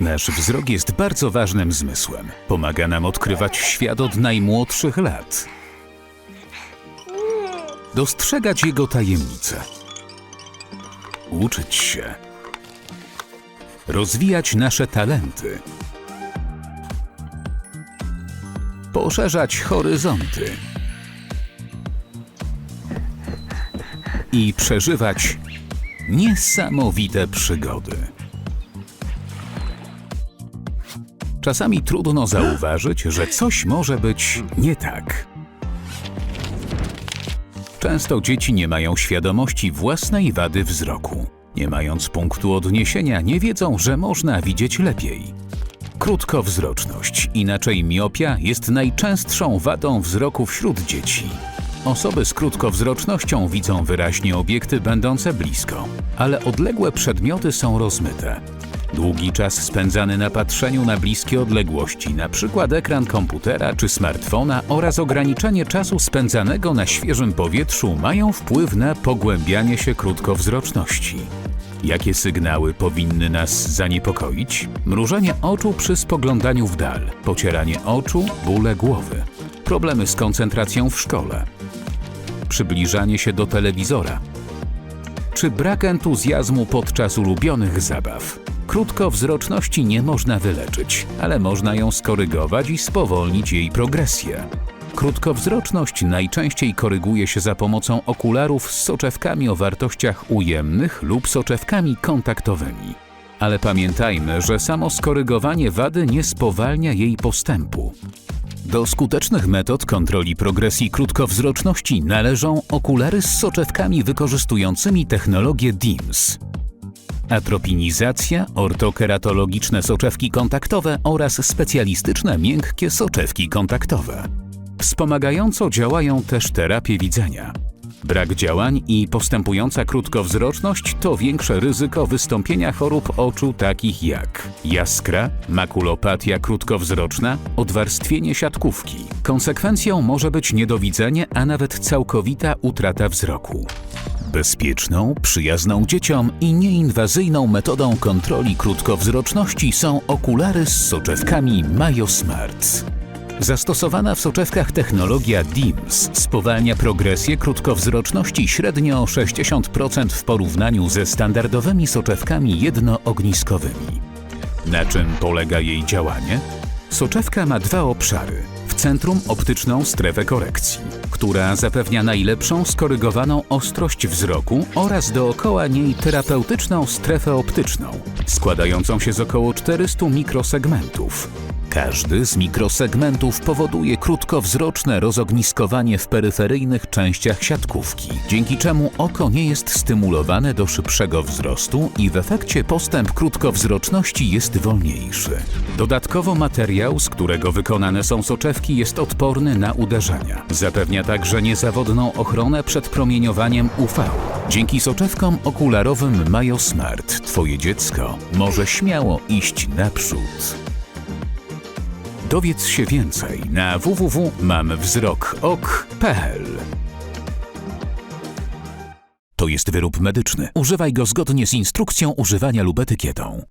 Nasz wzrok jest bardzo ważnym zmysłem. Pomaga nam odkrywać świat od najmłodszych lat. Dostrzegać jego tajemnice. Uczyć się. Rozwijać nasze talenty. Poszerzać horyzonty. I przeżywać niesamowite przygody. Czasami trudno zauważyć, że coś może być nie tak. Często dzieci nie mają świadomości własnej wady wzroku. Nie mając punktu odniesienia, nie wiedzą, że można widzieć lepiej. Krótkowzroczność, inaczej miopia, jest najczęstszą wadą wzroku wśród dzieci. Osoby z krótkowzrocznością widzą wyraźnie obiekty będące blisko, ale odległe przedmioty są rozmyte. Długi czas spędzany na patrzeniu na bliskie odległości, np. ekran komputera czy smartfona oraz ograniczenie czasu spędzanego na świeżym powietrzu mają wpływ na pogłębianie się krótkowzroczności. Jakie sygnały powinny nas zaniepokoić? Mrużenie oczu przy spoglądaniu w dal, pocieranie oczu, bóle głowy, problemy z koncentracją w szkole, przybliżanie się do telewizora, czy brak entuzjazmu podczas ulubionych zabaw. Krótkowzroczności nie można wyleczyć, ale można ją skorygować i spowolnić jej progresję. Krótkowzroczność najczęściej koryguje się za pomocą okularów z soczewkami o wartościach ujemnych lub soczewkami kontaktowymi. Ale pamiętajmy, że samo skorygowanie wady nie spowalnia jej postępu. Do skutecznych metod kontroli progresji krótkowzroczności należą okulary z soczewkami wykorzystującymi technologię DIMS. Atropinizacja, ortokeratologiczne soczewki kontaktowe oraz specjalistyczne miękkie soczewki kontaktowe. Wspomagająco działają też terapie widzenia. Brak działań i postępująca krótkowzroczność to większe ryzyko wystąpienia chorób oczu takich jak jaskra, makulopatia krótkowzroczna, odwarstwienie siatkówki. Konsekwencją może być niedowidzenie, a nawet całkowita utrata wzroku. Bezpieczną, przyjazną dzieciom i nieinwazyjną metodą kontroli krótkowzroczności są okulary z soczewkami MyoSmart. Zastosowana w soczewkach technologia DIMS spowalnia progresję krótkowzroczności średnio o 60% w porównaniu ze standardowymi soczewkami jednoogniskowymi. Na czym polega jej działanie? Soczewka ma dwa obszary. W centrum optyczną strefę korekcji, która zapewnia najlepszą skorygowaną ostrość wzroku oraz dookoła niej terapeutyczną strefę optyczną, składającą się z około 400 mikrosegmentów. Każdy z mikrosegmentów powoduje krótkowzroczne rozogniskowanie w peryferyjnych częściach siatkówki, dzięki czemu oko nie jest stymulowane do szybszego wzrostu i w efekcie postęp krótkowzroczności jest wolniejszy. Dodatkowo materiał, z którego wykonane są soczewki, jest odporny na uderzenia. Zapewnia także niezawodną ochronę przed promieniowaniem UV. Dzięki soczewkom okularowym MyoSmart Twoje dziecko może śmiało iść naprzód. Dowiedz się więcej na www.mamwzrokok.pl To jest wyrób medyczny. Używaj go zgodnie z instrukcją używania lub etykietą.